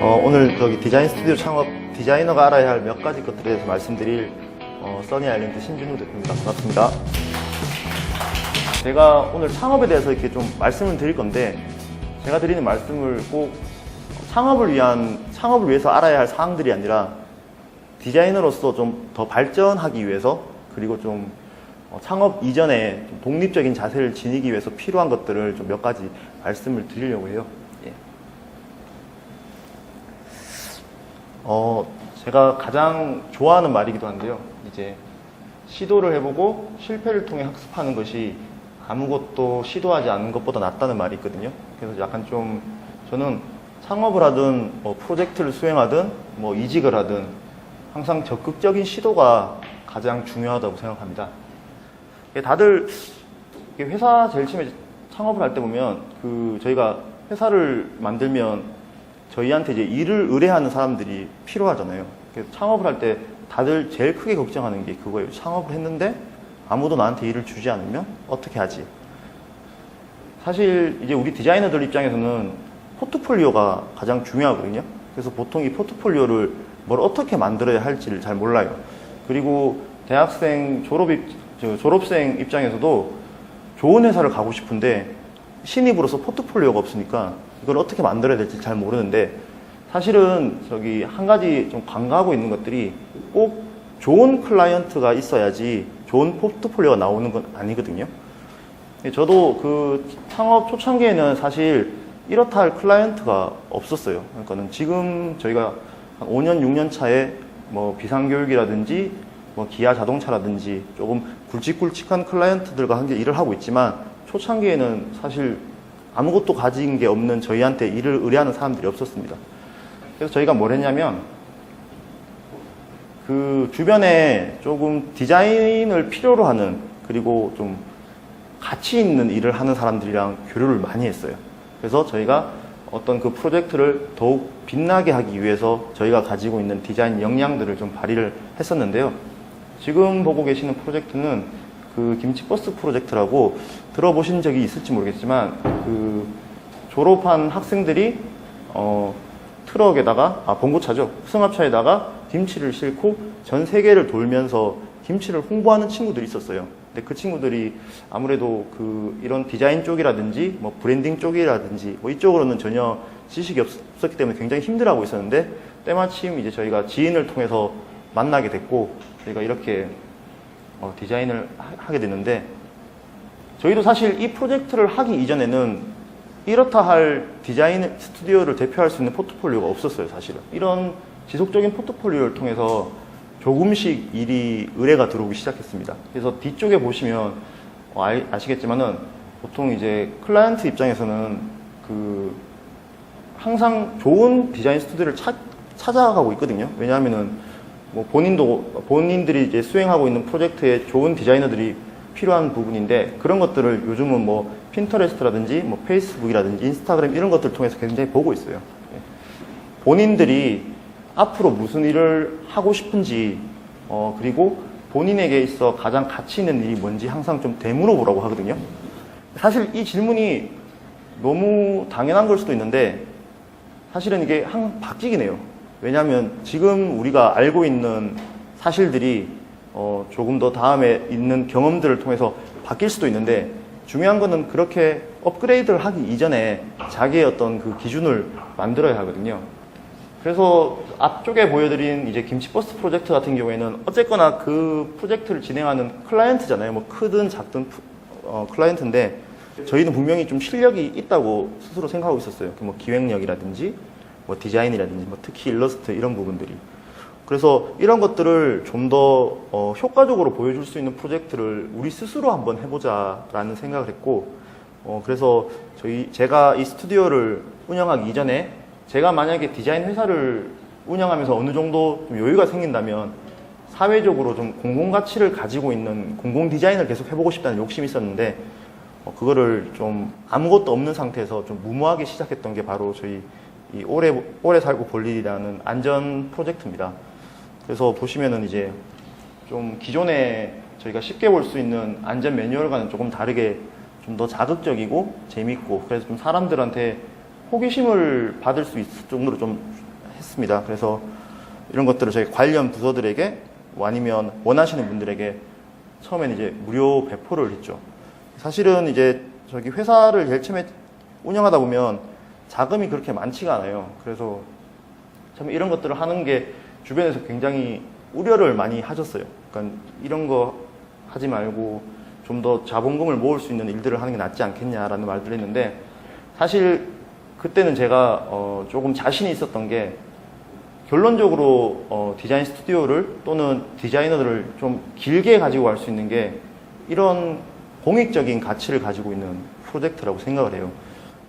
어, 오늘 저기 디자인 스튜디오 창업 디자이너가 알아야 할 몇 가지 것들에 대해서 말씀드릴 어, 써니 아일랜드 신준우 대표입니다. 반갑습니다. 제가 오늘 창업에 대해서 이렇게 좀 말씀을 드릴 건데 제가 드리는 말씀을 꼭 창업을 위한 창업을 위해서 알아야 할 사항들이 아니라 디자이너로서 좀 더 발전하기 위해서 그리고 좀 어, 창업 이전에 좀 독립적인 자세를 지니기 위해서 필요한 것들을 좀 몇 가지 말씀을 드리려고 해요. 예. 어, 제가 가장 좋아하는 말이기도 한데요. 이제 시도를 해보고 실패를 통해 학습하는 것이 아무것도 시도하지 않는 것보다 낫다는 말이 있거든요. 그래서 약간 좀 저는 창업을 하든 뭐 프로젝트를 수행하든 뭐 이직을 하든 항상 적극적인 시도가 가장 중요하다고 생각합니다. 다들 회사 제일 처음에 창업을 할 때 보면 그 저희가 회사를 만들면 저희한테 이제 일을 의뢰하는 사람들이 필요하잖아요. 그래서 창업을 할 때 다들 제일 크게 걱정하는 게 그거예요. 창업을 했는데 아무도 나한테 일을 주지 않으면 어떻게 하지? 사실 이제 우리 디자이너들 입장에서는 포트폴리오가 가장 중요하거든요. 그래서 보통 이 포트폴리오를 뭘 어떻게 만들어야 할지를 잘 몰라요. 그리고 대학생 졸업 입, 저 졸업생 입장에서도 좋은 회사를 가고 싶은데 신입으로서 포트폴리오가 없으니까 이걸 어떻게 만들어야 될지 잘 모르는데 사실은 저기 한 가지 좀 간과하고 있는 것들이 꼭 좋은 클라이언트가 있어야지 좋은 포트폴리오가 나오는 건 아니거든요. 저도 그 창업 초창기에는 사실 이렇다 할 클라이언트가 없었어요. 그러니까는 지금 저희가 한 5년, 6년 차에 뭐 비상교육이라든지 뭐 기아 자동차라든지 조금 굵직굵직한 클라이언트들과 함께 일을 하고 있지만 초창기에는 사실 아무것도 가진 게 없는 저희한테 일을 의뢰하는 사람들이 없었습니다. 그래서 저희가 뭘 했냐면 그 주변에 조금 디자인을 필요로 하는 그리고 좀 가치 있는 일을 하는 사람들이랑 교류를 많이 했어요. 그래서 저희가 어떤 그 프로젝트를 더욱 빛나게 하기 위해서 저희가 가지고 있는 디자인 역량들을 좀 발휘를 했었는데요. 지금 보고 계시는 프로젝트는 그 김치 버스 프로젝트라고 들어보신 적이 있을지 모르겠지만 그 졸업한 학생들이 어 트럭에다가 아 봉고차죠 승합차에다가 김치를 싣고 전 세계를 돌면서 김치를 홍보하는 친구들이 있었어요. 근데 그 친구들이 아무래도 그 이런 디자인 쪽이라든지 뭐 브랜딩 쪽이라든지 뭐 이쪽으로는 전혀 지식이 없었기 때문에 굉장히 힘들어하고 있었는데 때마침 이제 저희가 지인을 통해서 만나게 됐고 저희가 이렇게 어, 디자인을 하- 하게 됐는데 저희도 사실 이 프로젝트를 하기 이전에는 이렇다 할 디자인 스튜디오를 대표할 수 있는 포트폴리오가 없었어요, 사실은. 이런 지속적인 포트폴리오를 통해서 조금씩 일이 의뢰가 들어오기 시작했습니다. 그래서 뒤쪽에 보시면 어, 아, 아시겠지만은 보통 이제 클라이언트 입장에서는 그 항상 좋은 디자인 스튜디오를 찾, 찾아가고 있거든요. 왜냐하면은 뭐 본인도 본인들이 이제 수행하고 있는 프로젝트에 좋은 디자이너들이 필요한 부분인데 그런 것들을 요즘은 뭐 핀터레스트라든지 뭐 페이스북이라든지 인스타그램 이런 것들 을 통해서 굉장히 보고 있어요. 예. 본인들이 앞으로 무슨 일을 하고 싶은지 어 그리고 본인에게 있어 가장 가치 있는 일이 뭔지 항상 좀 되물어 보라고 하거든요. 사실 이 질문이 너무 당연한 걸 수도 있는데 사실은 이게 항 바뀌긴 해요. 왜냐하면 지금 우리가 알고 있는 사실들이 어, 조금 더 다음에 있는 경험들을 통해서 바뀔 수도 있는데 중요한 거는 그렇게 업그레이드를 하기 이전에 자기의 어떤 그 기준을 만들어야 하거든요. 그래서 앞쪽에 보여드린 이제 김치버스 프로젝트 같은 경우에는 어쨌거나 그 프로젝트를 진행하는 클라이언트잖아요. 뭐 크든 작든 프- 어, 클라이언트인데 저희는 분명히 좀 실력이 있다고 스스로 생각하고 있었어요. 그뭐 기획력이라든지 뭐 디자인이라든지 뭐 특히 일러스트 이런 부분들이. 그래서 이런 것들을 좀더 어, 효과적으로 보여줄 수 있는 프로젝트를 우리 스스로 한번 해보자라는 생각을 했고, 어, 그래서 저희 제가 이 스튜디오를 운영하기 이전에 제가 만약에 디자인 회사를 운영하면서 어느 정도 좀 여유가 생긴다면 사회적으로 좀 공공 가치를 가지고 있는 공공 디자인을 계속 해보고 싶다는 욕심이 있었는데 어, 그거를 좀 아무것도 없는 상태에서 좀 무모하게 시작했던 게 바로 저희 이 오래 오래 살고 볼 일이라는 안전 프로젝트입니다. 그래서 보시면은 이제 좀 기존에 저희가 쉽게 볼 수 있는 안전 매뉴얼과는 조금 다르게 좀 더 자극적이고 재밌고 그래서 좀 사람들한테 호기심을 받을 수 있을 정도로 좀 했습니다. 그래서 이런 것들을 저희 관련 부서들에게 뭐 아니면 원하시는 분들에게 처음엔 이제 무료 배포를 했죠. 사실은 이제 저기 회사를 제일 처음에 운영하다 보면 자금이 그렇게 많지가 않아요. 그래서 참 이런 것들을 하는 게 주변에서 굉장히 우려를 많이 하셨어요. 그러니까 이런 거 하지 말고 좀 더 자본금을 모을 수 있는 일들을 하는 게 낫지 않겠냐라는 말들을 했는데 사실 그때는 제가 어 조금 자신이 있었던 게 결론적으로 어 디자인 스튜디오를 또는 디자이너들을 좀 길게 가지고 갈 수 있는 게 이런 공익적인 가치를 가지고 있는 프로젝트라고 생각을 해요.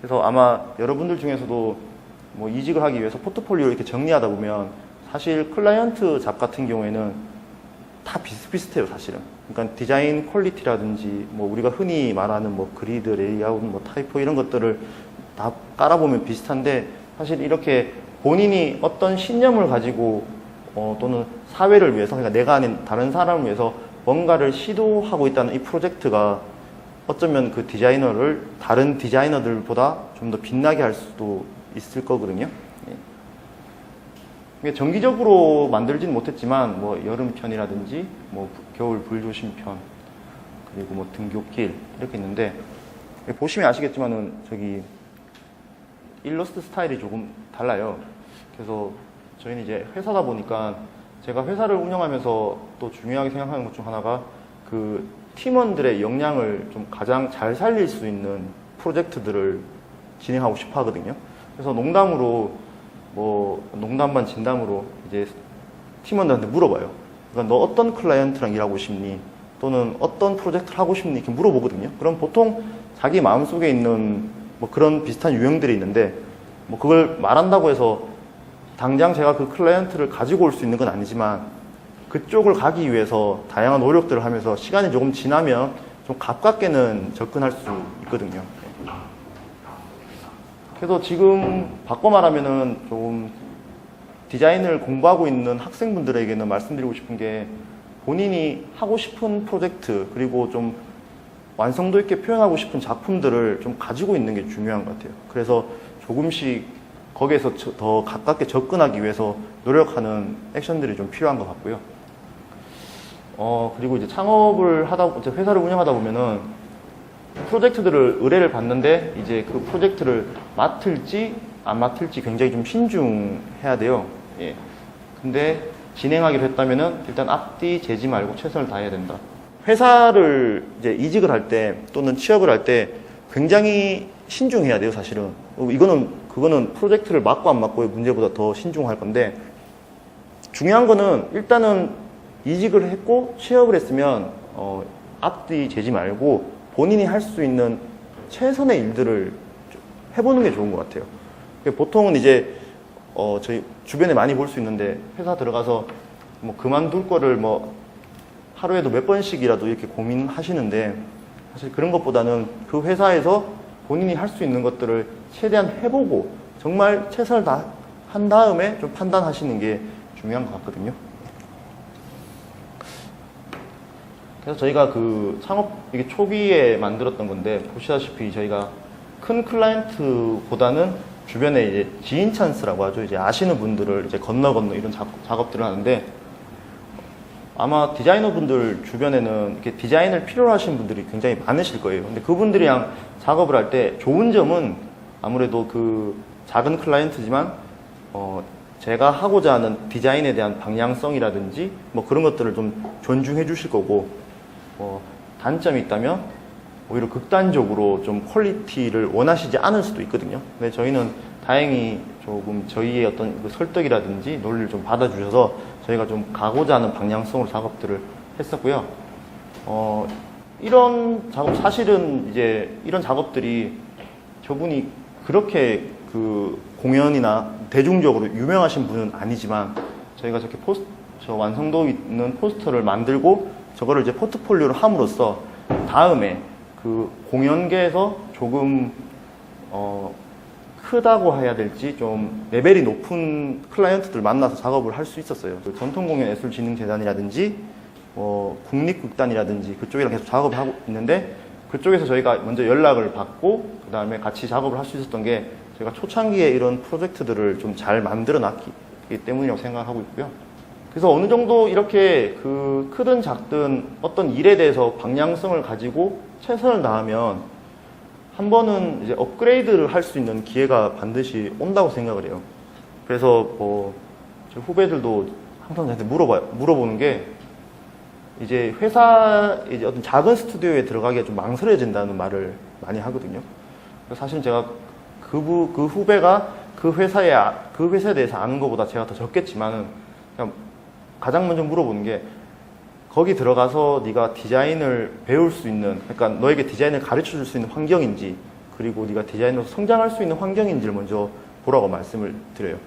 그래서 아마 여러분들 중에서도 뭐 이직을 하기 위해서 포트폴리오 이렇게 정리하다 보면 사실 클라이언트 잡 같은 경우에는 다 비슷비슷해요, 사실은. 그러니까 디자인 퀄리티라든지 뭐 우리가 흔히 말하는 뭐 그리드, 레이아웃, 뭐 타이포 이런 것들을 다 깔아보면 비슷한데 사실 이렇게 본인이 어떤 신념을 가지고 어, 또는 사회를 위해서 그러니까 내가 아닌 다른 사람을 위해서 뭔가를 시도하고 있다는 이 프로젝트가 어쩌면 그 디자이너를 다른 디자이너들보다 좀 더 빛나게 할 수도 있을 거거든요. 예. 정기적으로 만들지는 못했지만 뭐 여름 편이라든지 뭐 겨울 불조심 편 그리고 뭐 등굣길 이렇게 있는데 보시면 아시겠지만은 저기 일러스트 스타일이 조금 달라요. 그래서 저희는 이제 회사다 보니까 제가 회사를 운영하면서 또 중요하게 생각하는 것 중 하나가 그 팀원들의 역량을 좀 가장 잘 살릴 수 있는 프로젝트들을 진행하고 싶어 하거든요. 그래서 농담으로 뭐 농담 반 진담으로 이제 팀원들한테 물어봐요. 그러니까 너 어떤 클라이언트랑 일하고 싶니? 또는 어떤 프로젝트를 하고 싶니? 이렇게 물어보거든요. 그럼 보통 자기 마음속에 있는 뭐 그런 비슷한 유형들이 있는데 뭐 그걸 말한다고 해서 당장 제가 그 클라이언트를 가지고 올 수 있는 건 아니지만 그쪽을 가기 위해서 다양한 노력들을 하면서 시간이 조금 지나면 좀 가깝게는 접근할 수 있거든요. 그래서 지금 바꿔 말하면은 좀 디자인을 공부하고 있는 학생분들에게는 말씀드리고 싶은 게 본인이 하고 싶은 프로젝트 그리고 좀 완성도 있게 표현하고 싶은 작품들을 좀 가지고 있는 게 중요한 것 같아요. 그래서 조금씩 거기에서 저- 더 가깝게 접근하기 위해서 노력하는 액션들이 좀 필요한 것 같고요. 어, 그리고 이제 창업을 하다, 이제 회사를 운영하다 보면은 프로젝트들을 의뢰를 받는데 이제 그 프로젝트를 맡을지 안 맡을지 굉장히 좀 신중해야 돼요. 예. 근데 진행하기로 했다면은 일단 앞뒤 재지 말고 최선을 다해야 된다. 회사를 이제 이직을 할 때 또는 취업을 할 때 굉장히 신중해야 돼요, 사실은. 어, 이거는 그거는 프로젝트를 맡고 안 맡고의 문제보다 더 신중할 건데 중요한 거는 일단은 이직을 했고 취업을 했으면 어, 앞뒤 재지 말고 본인이 할 수 있는 최선의 일들을 좀 해보는 게 좋은 것 같아요. 보통은 이제 어, 저희 주변에 많이 볼 수 있는데 회사 들어가서 뭐 그만둘 거를 뭐 하루에도 몇 번씩이라도 이렇게 고민하시는데 사실 그런 것보다는 그 회사에서 본인이 할 수 있는 것들을 최대한 해보고 정말 최선을 다 한 다음에 좀 판단하시는 게 중요한 것 같거든요. 그래서 저희가 그 창업 이게 초기에 만들었던 건데 보시다시피 저희가 큰 클라이언트보다는 주변에 이제 지인 찬스라고 하죠. 이제 아시는 분들을 이제 건너 건너 이런 작, 작업 들을 하는데 아마 디자이너 분들 주변에는 이렇게 디자인을 필요로 하시는 분들이 굉장히 많으실 거예요. 근데 그분들이랑 작업을 할 때 좋은 점은 아무래도 그 작은 클라이언트지만 어 제가 하고자 하는 디자인에 대한 방향성이라든지 뭐 그런 것들을 좀 존중해 주실 거고 어 단점이 있다면 오히려 극단적으로 좀 퀄리티를 원하시지 않을 수도 있거든요. 근데 저희는 다행히 조금 저희의 어떤 그 설득이라든지 논리를 좀 받아주셔서 저희가 좀 가고자 하는 방향성으로 작업들을 했었고요. 어, 이런 작업, 사실은 이제 이런 작업들이 저분이 그렇게 그 공연이나 대중적으로 유명하신 분은 아니지만 저희가 저렇게 포스, 저 완성도 있는 포스터를 만들고 저거를 이제 포트폴리오로 함으로써 다음에 그 공연계에서 조금 어, 크다고 해야 될지 좀 레벨이 높은 클라이언트들 만나서 작업을 할 수 있었어요. 그 전통공연예술진흥재단이라든지 뭐 국립극단이라든지 그쪽이랑 계속 작업을 하고 있는데 그쪽에서 저희가 먼저 연락을 받고 그 다음에 같이 작업을 할 수 있었던 게 저희가 초창기에 이런 프로젝트들을 좀 잘 만들어 놨기 때문이라고 생각하고 있고요. 그래서 어느 정도 이렇게 그 크든 작든 어떤 일에 대해서 방향성을 가지고 최선을 다하면 한 번은 이제 업그레이드를 할 수 있는 기회가 반드시 온다고 생각을 해요. 그래서 뭐, 저 후배들도 항상 저한테 물어봐, 물어보는 게, 이제 회사, 이제 어떤 작은 스튜디오에 들어가기가 좀 망설여진다는 말을 많이 하거든요. 사실 제가 그, 부, 그 후배가 그 회사에, 아- 그 회사에 대해서 아는 것보다 제가 더 적겠지만은, 그냥 가장 먼저 물어보는 게, 거기 들어가서 네가 디자인을 배울 수 있는 그러니까 너에게 디자인을 가르쳐 줄 수 있는 환경인지 그리고 네가 디자이너로 성장할 수 있는 환경인지를 먼저 보라고 말씀을 드려요.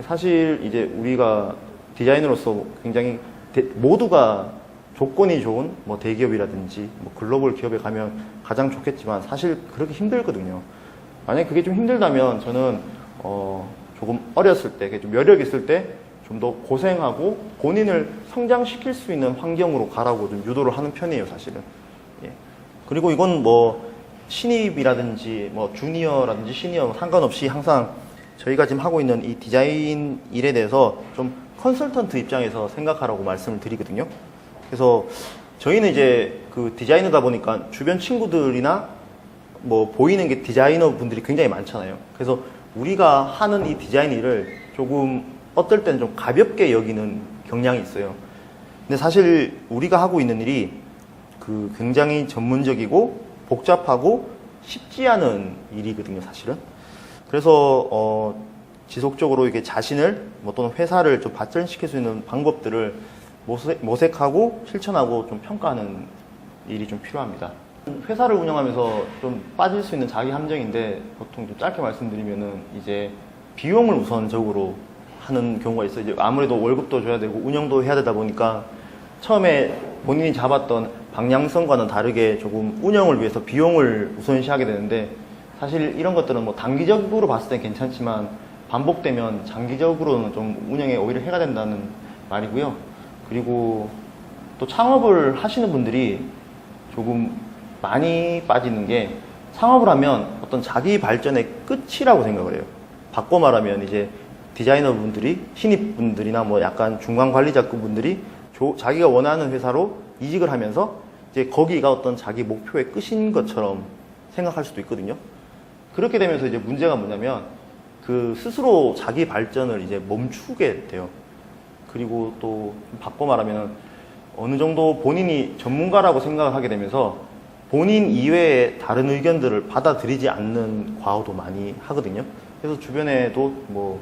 사실 이제 우리가 디자이너로서 굉장히 대- 모두가 조건이 좋은 뭐 대기업이라든지 뭐 글로벌 기업에 가면 가장 좋겠지만 사실 그렇게 힘들거든요. 만약에 그게 좀 힘들다면 저는 어 조금 어렸을 때, 좀 여력 있을 때 좀 더 고생하고 본인을 성장시킬 수 있는 환경으로 가라고 좀 유도를 하는 편이에요, 사실은. 예. 그리고 이건 뭐 신입이라든지 뭐 주니어라든지 시니어 뭐 상관없이 항상 저희가 지금 하고 있는 이 디자인 일에 대해서 좀 컨설턴트 입장에서 생각하라고 말씀을 드리거든요. 그래서 저희는 이제 그 디자이너다 보니까 주변 친구들이나 뭐 보이는 게 디자이너 분들이 굉장히 많잖아요. 그래서 우리가 하는 이 디자인 일을 조금 어떨 때는 좀 가볍게 여기는 경향이 있어요. 근데 사실 우리가 하고 있는 일이 그 굉장히 전문적이고 복잡하고 쉽지 않은 일이거든요, 사실은. 그래서 어 지속적으로 이게 자신을 뭐 또는 회사를 좀 발전시킬 수 있는 방법들을 모색, 모색하고 실천하고 좀 평가하는 일이 좀 필요합니다. 회사를 운영하면서 좀 빠질 수 있는 자기 함정인데 보통 좀 짧게 말씀드리면은 이제 비용을 우선적으로 하는 경우가 있어요. 이제 아무래도 월급도 줘야 되고 운영도 해야 되다 보니까 처음에 본인이 잡았던 방향성과는 다르게 조금 운영을 위해서 비용을 우선시하게 되는데 사실 이런 것들은 뭐 단기적으로 봤을 땐 괜찮지만 반복되면 장기적으로는 좀 운영에 오히려 해가 된다는 말이고요. 그리고 또 창업을 하시는 분들이 조금 많이 빠지는 게 창업을 하면 어떤 자기 발전의 끝이라고 생각을 해요. 바꿔 말하면 이제 디자이너 분들이 신입 분들이나 뭐 약간 중간 관리자급 분들이 조- 자기가 원하는 회사로 이직을 하면서 이제 거기가 어떤 자기 목표의 끝인 것처럼 생각할 수도 있거든요. 그렇게 되면서 이제 문제가 뭐냐면 그 스스로 자기 발전을 이제 멈추게 돼요. 그리고 또 바꿔 말하면 어느 정도 본인이 전문가라고 생각을 하게 되면서 본인 이외의 다른 의견들을 받아들이지 않는 과오도 많이 하거든요. 그래서 주변에도 뭐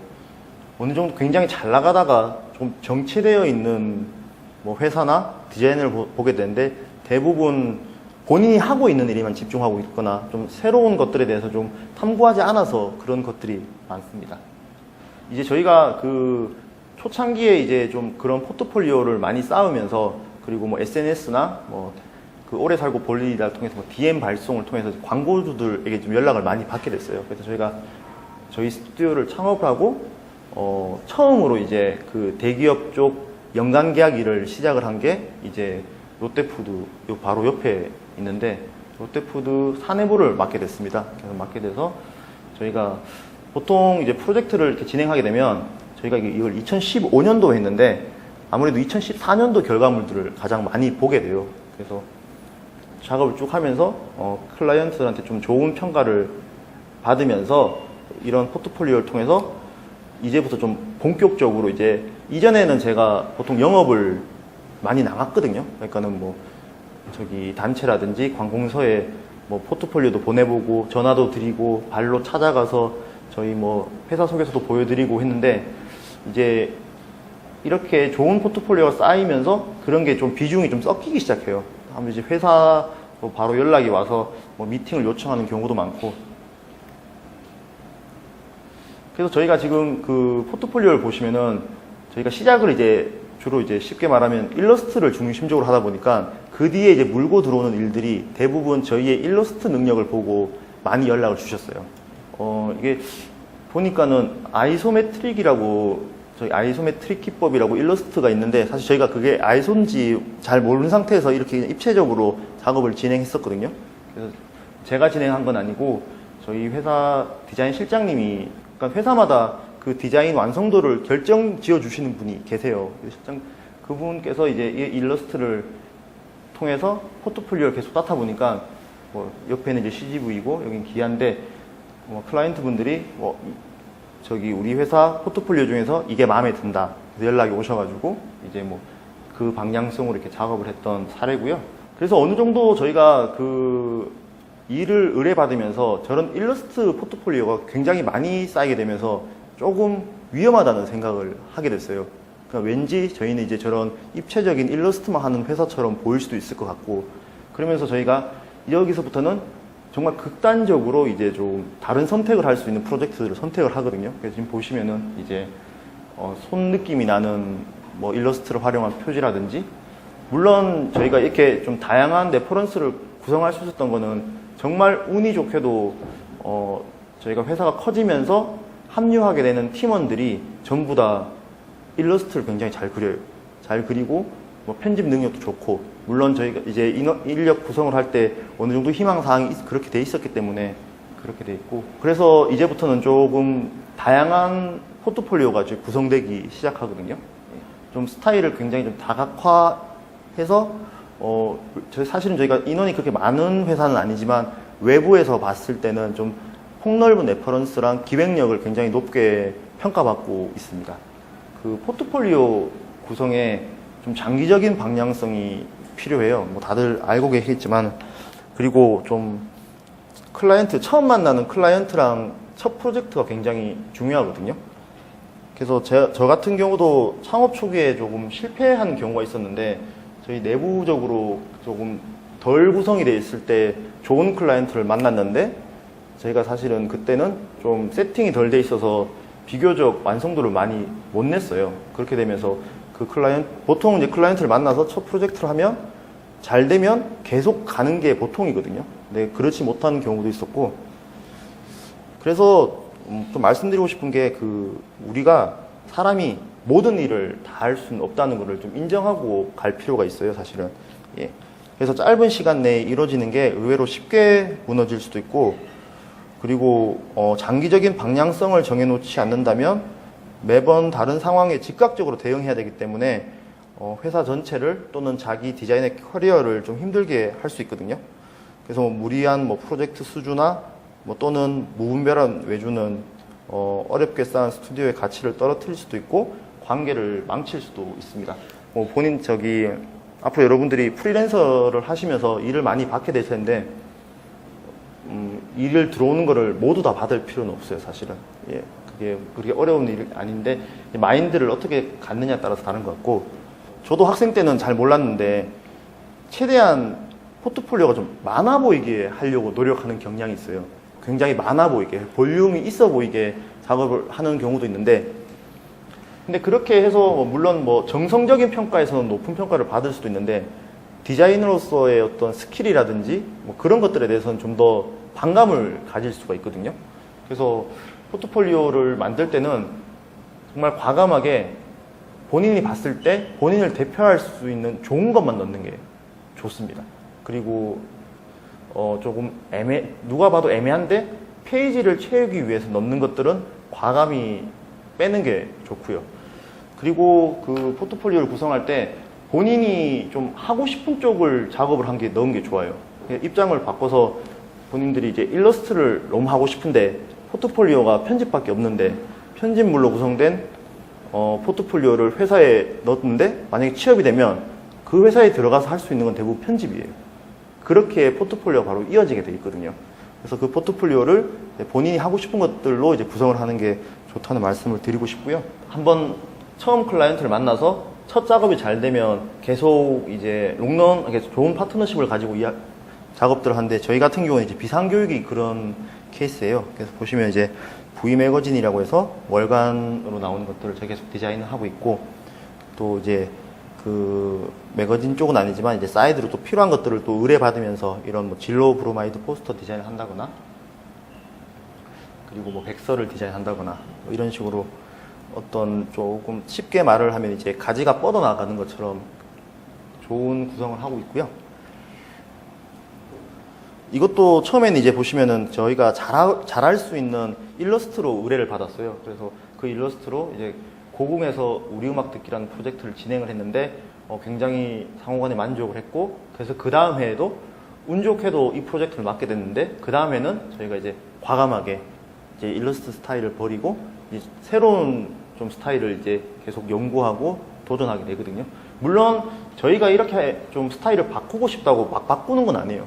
어느 정도 굉장히 잘 나가다가 좀 정체되어 있는 뭐 회사나 디자인을 보- 보게 되는데 대부분 본인이 하고 있는 일에만 집중하고 있거나 좀 새로운 것들에 대해서 좀 탐구하지 않아서 그런 것들이 많습니다. 이제 저희가 그 초창기에 이제 좀 그런 포트폴리오를 많이 쌓으면서 그리고 뭐 SNS나 뭐 그 오래 살고 볼일이를 통해서 뭐 DM 발송을 통해서 광고주들에게 좀 연락을 많이 받게 됐어요. 그래서 저희가 저희 스튜디오를 창업을 하고 어, 처음으로 이제 그 대기업 쪽 연간 계약 일을 시작을 한 게 이제 롯데푸드 요 바로 옆에 있는데 롯데푸드 사내부를 맡게 됐습니다. 그래서 맡게 돼서 저희가 보통 이제 프로젝트를 이렇게 진행하게 되면 저희가 이걸 2015년도 했는데 아무래도 2014년도 결과물들을 가장 많이 보게 돼요. 그래서 작업을 쭉 하면서 어, 클라이언트들한테 좀 좋은 평가를 받으면서 이런 포트폴리오를 통해서 이제부터 좀 본격적으로 이제 이전에는 제가 보통 영업을 많이 나갔거든요. 그러니까는 뭐 저기 단체라든지 관공서에 뭐 포트폴리오도 보내보고 전화도 드리고 발로 찾아가서 저희 뭐 회사 속에서도 보여드리고 했는데 이제 이렇게 좋은 포트폴리오가 쌓이면서 그런 게 좀 비중이 좀 섞이기 시작해요. 아무래도 이제 회사 뭐 바로 연락이 와서 뭐 미팅을 요청하는 경우도 많고 그래서 저희가 지금 그 포트폴리오를 보시면은 저희가 시작을 이제 주로 이제 쉽게 말하면 일러스트를 중심적으로 하다 보니까 그 뒤에 이제 물고 들어오는 일들이 대부분 저희의 일러스트 능력을 보고 많이 연락을 주셨어요. 어, 이게 보니까는 아이소메트릭이라고 저희 아이소메트릭 기법이라고 일러스트가 있는데 사실 저희가 그게 아이소인지 잘 모르는 상태에서 이렇게 입체적으로 작업을 진행했었거든요. 그래서 제가 진행한 건 아니고 저희 회사 디자인 실장님이 그러니까 회사마다 그 디자인 완성도를 결정 지어 주시는 분이 계세요. 실장 그분께서 이제 이 일러스트를 통해서 포트폴리오를 계속 따다 보니까 뭐 옆에는 이제 CGV고 여긴 기아인데 뭐 클라이언트 분들이 뭐 이- 저기 우리 회사 포트폴리오 중에서 이게 마음에 든다 연락이 오셔가지고 이제 뭐 그 방향성으로 이렇게 작업을 했던 사례고요. 그래서 어느 정도 저희가 그 일을 의뢰받으면서 저런 일러스트 포트폴리오가 굉장히 많이 쌓이게 되면서 조금 위험하다는 생각을 하게 됐어요. 그러니까 왠지 저희는 이제 저런 입체적인 일러스트만 하는 회사처럼 보일 수도 있을 것 같고 그러면서 저희가 여기서부터는 정말 극단적으로 이제 좀 다른 선택을 할 수 있는 프로젝트들을 선택을 하거든요. 그래서 지금 보시면은 이제 어, 손 느낌이 나는 뭐 일러스트를 활용한 표지라든지 물론 저희가 이렇게 좀 다양한 레퍼런스를 구성할 수 있었던 거는 정말 운이 좋게도 어, 저희가 회사가 커지면서 합류하게 되는 팀원들이 전부 다 일러스트를 굉장히 잘 그려요. 잘 그리고 뭐 편집 능력도 좋고 물론 저희가 이제 인력 구성을 할 때 어느 정도 희망 사항이 있- 그렇게 돼 있었기 때문에 그렇게 돼 있고 그래서 이제부터는 조금 다양한 포트폴리오가 이제 구성되기 시작하거든요. 좀 스타일을 굉장히 좀 다각화해서 어, 저 사실은 저희가 인원이 그렇게 많은 회사는 아니지만 외부에서 봤을 때는 좀 폭넓은 레퍼런스랑 기획력을 굉장히 높게 평가받고 있습니다. 그 포트폴리오 구성에 좀 장기적인 방향성이 필요해요. 뭐 다들 알고 계시겠지만 그리고 좀 클라이언트 처음 만나는 클라이언트랑 첫 프로젝트가 굉장히 중요하거든요. 그래서 제, 저 같은 경우도 창업 초기에 조금 실패한 경우가 있었는데 저희 내부적으로 조금 덜 구성이 돼 있을 때 좋은 클라이언트를 만났는데 저희가 사실은 그때는 좀 세팅이 덜 돼 있어서 비교적 완성도를 많이 못 냈어요. 그렇게 되면서 그 클라이언트 보통 이제 클라이언트를 만나서 첫 프로젝트를 하면 잘 되면 계속 가는 게 보통이거든요. 근데 그렇지 못한 경우도 있었고 그래서 음, 좀 말씀드리고 싶은 게 그 우리가 사람이 모든 일을 다 할 수는 없다는 것을 좀 인정하고 갈 필요가 있어요, 사실은. 예. 그래서 짧은 시간 내에 이루어지는 게 의외로 쉽게 무너질 수도 있고 그리고 어, 장기적인 방향성을 정해놓지 않는다면 매번 다른 상황에 즉각적으로 대응해야 되기 때문에 어, 회사 전체를 또는 자기 디자인의 커리어를 좀 힘들게 할 수 있거든요. 그래서 뭐 무리한 뭐 프로젝트 수주나 뭐 또는 무분별한 외주는 어, 어렵게 쌓은 스튜디오의 가치를 떨어뜨릴 수도 있고 관계를 망칠 수도 있습니다. 뭐 본인 저기 앞으로 여러분들이 프리랜서를 하시면서 일을 많이 받게 될 텐데 음, 일을 들어오는 거를 모두 다 받을 필요는 없어요, 사실은. 예, 그게 그렇게 어려운 일 아닌데 마인드를 어떻게 갖느냐에 따라서 다른 것 같고 저도 학생 때는 잘 몰랐는데 최대한 포트폴리오가 좀 많아 보이게 하려고 노력하는 경향이 있어요. 굉장히 많아 보이게 볼륨이 있어 보이게 작업을 하는 경우도 있는데 근데 그렇게 해서 뭐 물론 뭐 정성적인 평가에서는 높은 평가를 받을 수도 있는데 디자이너로서의 어떤 스킬이라든지 뭐 그런 것들에 대해서는 좀 더 반감을 가질 수가 있거든요. 그래서 포트폴리오를 만들 때는 정말 과감하게 본인이 봤을 때 본인을 대표할 수 있는 좋은 것만 넣는 게 좋습니다. 그리고 어 조금 애매 누가 봐도 애매한데 페이지를 채우기 위해서 넣는 것들은 과감히 빼는 게 좋고요. 그리고 그 포트폴리오를 구성할 때 본인이 좀 하고 싶은 쪽을 작업을 한 게 넣은 게 좋아요. 입장을 바꿔서 본인들이 이제 일러스트를 너무 하고 싶은데 포트폴리오가 편집밖에 없는데 편집물로 구성된 어, 포트폴리오를 회사에 넣었는데 만약에 취업이 되면 그 회사에 들어가서 할 수 있는 건 대부분 편집이에요. 그렇게 포트폴리오가 바로 이어지게 돼 있거든요. 그래서 그 포트폴리오를 본인이 하고 싶은 것들로 이제 구성을 하는 게 좋다는 말씀을 드리고 싶고요. 한번 처음 클라이언트를 만나서 첫 작업이 잘 되면 계속 이제 롱런 좋은 파트너십을 가지고 이야, 작업들을 하는데 저희 같은 경우는 이제 비상교육이 그런 케이스예요. 그래서 보시면 이제 V 매거진이라고 해서 월간으로 나오는 것들을 제가 계속 디자인을 하고 있고 또 이제 그 매거진 쪽은 아니지만 이제 사이드로 또 필요한 것들을 또 의뢰받으면서 이런 뭐 진로 브로마이드 포스터 디자인을 한다거나 그리고 뭐 백서를 디자인한다거나 뭐 이런 식으로 어떤 조금 쉽게 말을 하면 이제 가지가 뻗어나가는 것처럼 좋은 구성을 하고 있고요. 이것도 처음에는 이제 보시면은 저희가 잘, 잘할 수 있는 일러스트로 의뢰를 받았어요. 그래서 그 일러스트로 이제 고궁에서 우리 음악 듣기라는 프로젝트를 진행을 했는데 어, 굉장히 상호간에 만족을 했고 그래서 그 다음 해에도 운 좋게도 이 프로젝트를 맡게 됐는데 그 다음 해는 저희가 이제 과감하게 이제 일러스트 스타일을 버리고 새로운 좀 스타일을 이제 계속 연구하고 도전하게 되거든요. 물론 저희가 이렇게 좀 스타일을 바꾸고 싶다고 막 바꾸는 건 아니에요.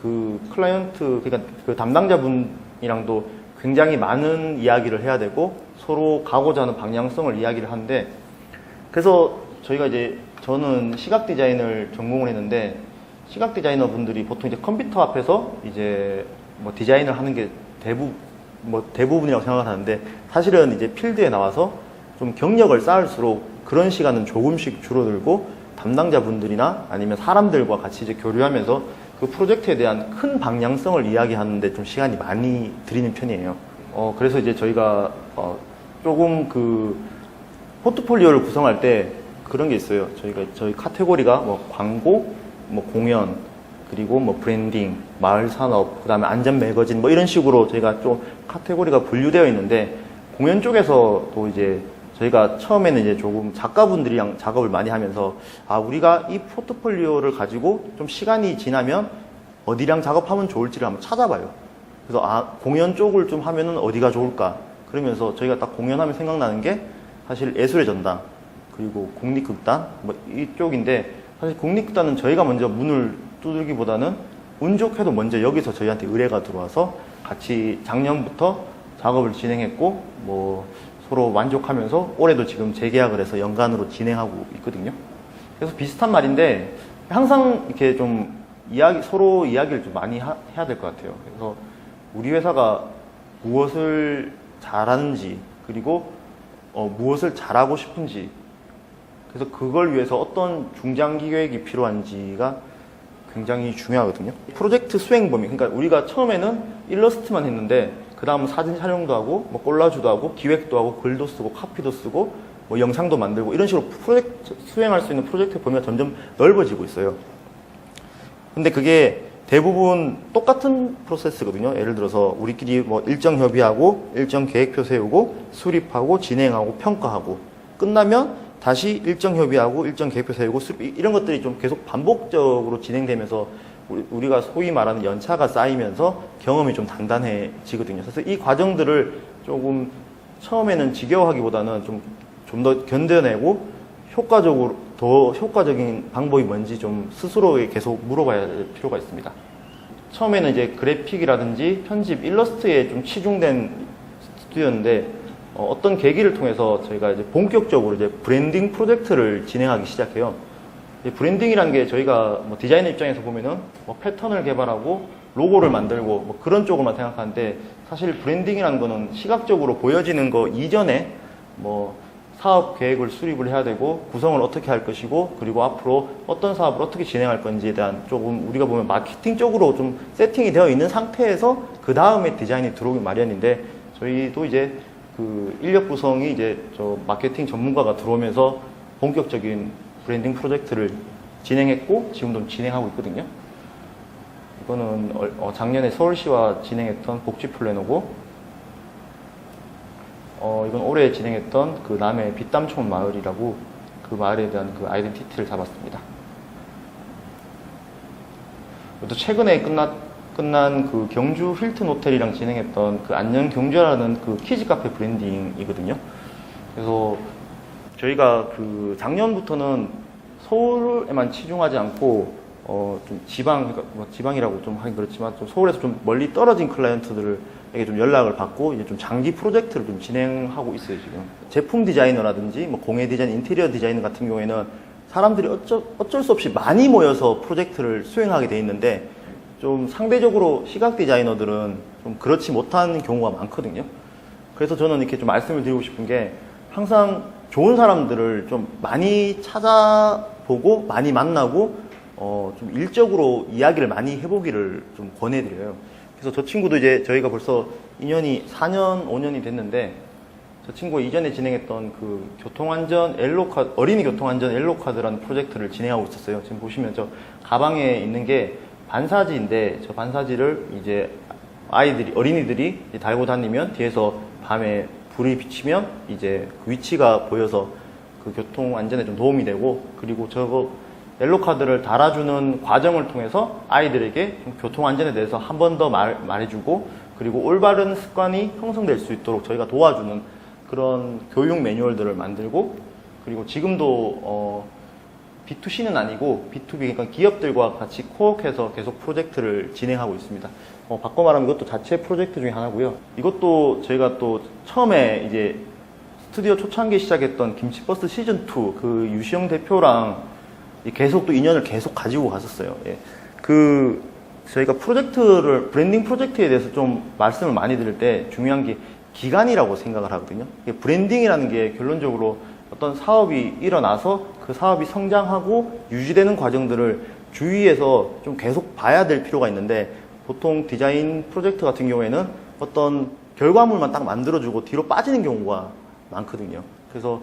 그 클라이언트 그러니까 그 담당자분이랑도 굉장히 많은 이야기를 해야 되고 서로 가고자 하는 방향성을 이야기를 하는데 그래서 저희가 이제 저는 시각 디자인을 전공을 했는데 시각 디자이너 분들이 보통 이제 컴퓨터 앞에서 이제 뭐 디자인을 하는 게 대부 뭐 대부분이라고 생각을 하는데 사실은 이제 필드에 나와서 좀 경력을 쌓을수록 그런 시간은 조금씩 줄어들고 담당자분들이나 아니면 사람들과 같이 이제 교류하면서 그 프로젝트에 대한 큰 방향성을 이야기하는데 좀 시간이 많이 들이는 편이에요. 어, 그래서 이제 저희가 어, 조금 그 포트폴리오를 구성할 때 그런 게 있어요. 저희가 저희 카테고리가 뭐 광고, 뭐 공연, 그리고 뭐 브랜딩, 마을 산업, 그다음에 안전 매거진 뭐 이런 식으로 저희가 좀 카테고리가 분류되어 있는데 공연 쪽에서 또 이제 저희가 처음에는 이제 조금 작가분들이랑 작업을 많이 하면서 아 우리가 이 포트폴리오를 가지고 좀 시간이 지나면 어디랑 작업하면 좋을지를 한번 찾아봐요. 그래서 아 공연 쪽을 좀 하면은 어디가 좋을까? 그러면서 저희가 딱 공연하면 생각나는 게 사실 예술의 전당 그리고 국립극단 뭐 이쪽인데 사실 국립극단은 저희가 먼저 문을 두들기보다는 운 좋게도 먼저 여기서 저희한테 의뢰가 들어와서 같이 작년부터 작업을 진행했고 뭐 서로 만족하면서 올해도 지금 재계약을 해서 연간으로 진행하고 있거든요. 그래서 비슷한 말인데 항상 이렇게 좀 이야기 서로 이야기를 좀 많이 하- 해야 될 것 같아요. 그래서 우리 회사가 무엇을 잘하는지 그리고 어, 무엇을 잘하고 싶은지 그래서 그걸 위해서 어떤 중장기 계획이 필요한지가 굉장히 중요하거든요. 프로젝트 수행 범위. 그러니까 우리가 처음에는 일러스트만 했는데 그 다음은 사진 촬영도 하고 뭐 콜라주도 하고 기획도 하고 글도 쓰고 카피도 쓰고 뭐 영상도 만들고 이런 식으로 프로젝트 수행할 수 있는 프로젝트 범위가 점점 넓어지고 있어요. 근데 그게 대부분 똑같은 프로세스거든요. 예를 들어서 우리끼리 뭐 일정 협의하고 일정 계획표 세우고 수립하고 진행하고 평가하고 끝나면 다시 일정 협의하고 일정 계획표 세우고 수립 이런 것들이 좀 계속 반복적으로 진행되면서 우리- 우리가 소위 말하는 연차가 쌓이면서 경험이 좀 단단해지거든요. 그래서 이 과정들을 조금 처음에는 지겨워하기보다는 좀 좀 더 견뎌내고 효과적으로 더 효과적인 방법이 뭔지 좀 스스로에게 계속 물어봐야 될 필요가 있습니다. 처음에는 이제 그래픽이라든지 편집, 일러스트에 좀 치중된 스튜디오인데 어, 떤 계기를 통해서 저희가 이제 본격적으로 이제 브랜딩 프로젝트를 진행하기 시작해요. 이 브랜딩이라는 게 저희가 뭐 디자이너 입장에서 보면은 뭐 패턴을 개발하고 로고를 만들고 뭐 그런 쪽으로만 생각하는데 사실 브랜딩이라는 거는 시각적으로 보여지는 거 이전에 뭐 사업 계획을 수립을 해야 되고 구성을 어떻게 할 것이고 그리고 앞으로 어떤 사업을 어떻게 진행할 건지에 대한 조금 우리가 보면 마케팅 쪽으로 좀 세팅이 되어 있는 상태에서 그 다음에 디자인이 들어오기 마련인데 저희도 이제 그 인력 구성이 이제 저 마케팅 전문가가 들어오면서 본격적인 브랜딩 프로젝트를 진행했고 지금도 진행하고 있거든요. 이거는 얼- 어, 작년에 서울시와 진행했던 복지 플래너고 어, 이건 올해 진행했던 그 남해 빛담촌 마을이라고 그 마을에 대한 그 아이덴티티를 잡았습니다. 또 최근에 끝났, 끝난 그 경주 힐튼 호텔이랑 진행했던 그 안녕 경주라는 그 키즈 카페 브랜딩이거든요. 그래서 저희가 그 작년부터는 서울에만 치중하지 않고 어 좀 지방 그러니까 뭐 지방이라고 좀 하긴 그렇지만 좀 서울에서 좀 멀리 떨어진 클라이언트들에게 좀 연락을 받고 이제 좀 장기 프로젝트를 좀 진행하고 있어요 지금 제품 디자이너라든지 뭐 공예 디자인, 인테리어 디자인 같은 경우에는 사람들이 어쩔, 어쩔 수 없이 많이 모여서 프로젝트를 수행하게 돼 있는데 좀 상대적으로 시각 디자이너들은 좀 그렇지 못한 경우가 많거든요. 그래서 저는 이렇게 좀 말씀을 드리고 싶은 게 항상 좋은 사람들을 좀 많이 찾아보고 많이 만나고 어, 좀 일적으로 이야기를 많이 해보기를 좀 권해드려요. 그래서 저 친구도 이제 저희가 벌써 2년이 4년, 5년이 됐는데 저 친구가 이전에 진행했던 그 교통안전 엘로카드, 어린이 교통안전 엘로카드라는 프로젝트를 진행하고 있었어요. 지금 보시면 저 가방에 있는 게 반사지인데 저 반사지를 이제 아이들이, 어린이들이 이제 달고 다니면 뒤에서 밤에 불이 비치면 이제 그 위치가 보여서 그 교통 안전에 좀 도움이 되고 그리고 저거 옐로 카드를 달아주는 과정을 통해서 아이들에게 좀 교통 안전에 대해서 한 번 더 말해주고 그리고 올바른 습관이 형성될 수 있도록 저희가 도와주는 그런 교육 매뉴얼들을 만들고 그리고 지금도 어, B2C는 아니고 B2B 그러니까 기업들과 같이 코업해서 계속 프로젝트를 진행하고 있습니다. 어, 바꿔 말하면 이것도 자체 프로젝트 중에 하나고요. 이것도 저희가 또 처음에 이제 스튜디오 초창기 시작했던 김치버스 시즌 2 그 유시영 대표랑 계속 또 인연을 계속 가지고 갔었어요. 예. 그 저희가 프로젝트를 브랜딩 프로젝트에 대해서 좀 말씀을 많이 드릴 때 중요한 게 기간이라고 생각을 하거든요. 브랜딩이라는 게 결론적으로 어떤 사업이 일어나서 그 사업이 성장하고 유지되는 과정들을 주위에서 좀 계속 봐야 될 필요가 있는데 보통 디자인 프로젝트 같은 경우에는 어떤 결과물만 딱 만들어주고 뒤로 빠지는 경우가 많거든요. 그래서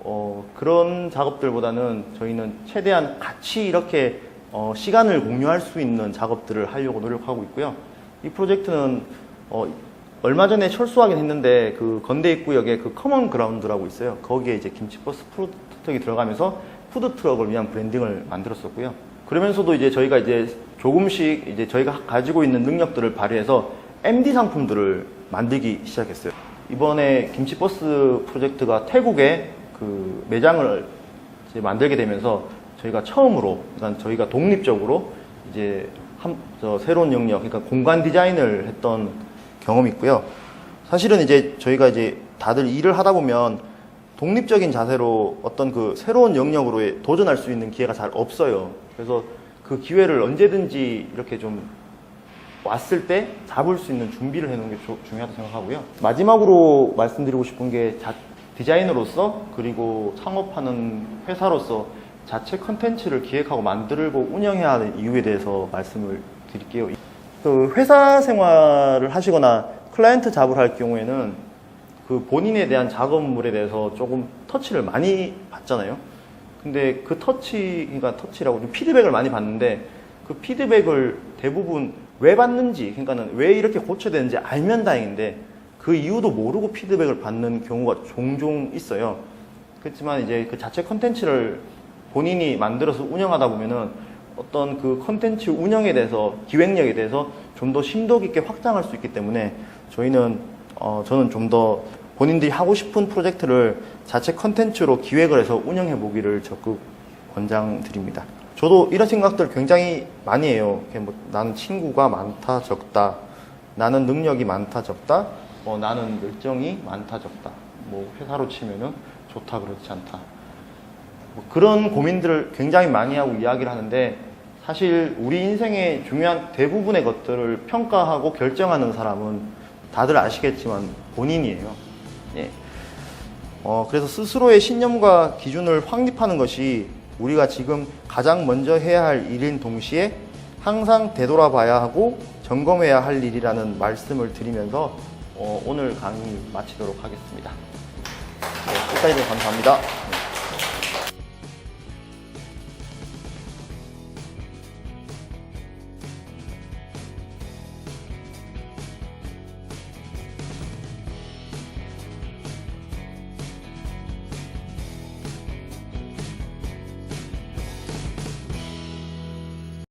어, 그런 작업들보다는 저희는 최대한 같이 이렇게 어, 시간을 공유할 수 있는 작업들을 하려고 노력하고 있고요. 이 프로젝트는 어, 얼마 전에 철수하긴 했는데 그 건대 입구역에 그 커먼 그라운드라고 있어요. 거기에 이제 김치버스 푸드트럭이 들어가면서 푸드트럭을 위한 브랜딩을 만들었었고요. 그러면서도 이제 저희가 이제 조금씩 이제 저희가 가지고 있는 능력들을 발휘해서 MD 상품들을 만들기 시작했어요. 이번에 김치버스 프로젝트가 태국에 그 매장을 이제 만들게 되면서 저희가 처음으로, 그러니까 저희가 독립적으로 이제 한, 저 새로운 영역, 그러니까 공간 디자인을 했던 경험이 있고요. 사실은 이제 저희가 이제 다들 일을 하다 보면 독립적인 자세로 어떤 그 새로운 영역으로 도전할 수 있는 기회가 잘 없어요. 그래서 그 기회를 언제든지 이렇게 좀 왔을 때 잡을 수 있는 준비를 해놓는 게 조- 중요하다고 생각하고요. 마지막으로 말씀드리고 싶은 게 자- 디자이너로서 그리고 창업하는 회사로서 자체 컨텐츠를 기획하고 만들고 운영해야 하는 이유에 대해서 말씀을 드릴게요. 그 회사 생활을 하시거나 클라이언트 잡을 할 경우에는 그 본인에 대한 작업물에 대해서 조금 터치를 많이 받잖아요. 근데 그 터치, 그러니까 터치라고 좀 피드백을 많이 받는데 그 피드백을 대부분 왜 받는지, 그러니까는 왜 이렇게 고쳐야 되는지 알면 다행인데 그 이유도 모르고 피드백을 받는 경우가 종종 있어요. 그렇지만 이제 그 자체 컨텐츠를 본인이 만들어서 운영하다 보면은 어떤 그 컨텐츠 운영에 대해서 기획력에 대해서 좀 더 심도 깊게 확장할 수 있기 때문에 저희는 어 저는 좀 더 본인들이 하고 싶은 프로젝트를 자체 컨텐츠로 기획을 해서 운영해 보기를 적극 권장드립니다. 저도 이런 생각들 굉장히 많이 해요. 뭐 나는 친구가 많다 적다, 나는 능력이 많다 적다, 뭐 나는 열정이 많다 적다, 뭐 회사로 치면은 좋다 그렇지 않다. 뭐 그런 고민들을 굉장히 많이 하고 이야기를 하는데 사실 우리 인생의 중요한 대부분의 것들을 평가하고 결정하는 사람은 다들 아시겠지만 본인이에요. 예. 어, 그래서 스스로의 신념과 기준을 확립하는 것이 우리가 지금 가장 먼저 해야 할 일인 동시에 항상 되돌아봐야 하고 점검해야 할 일이라는 말씀을 드리면서 어, 오늘 강의 마치도록 하겠습니다. 네, 끝까지 감사합니다.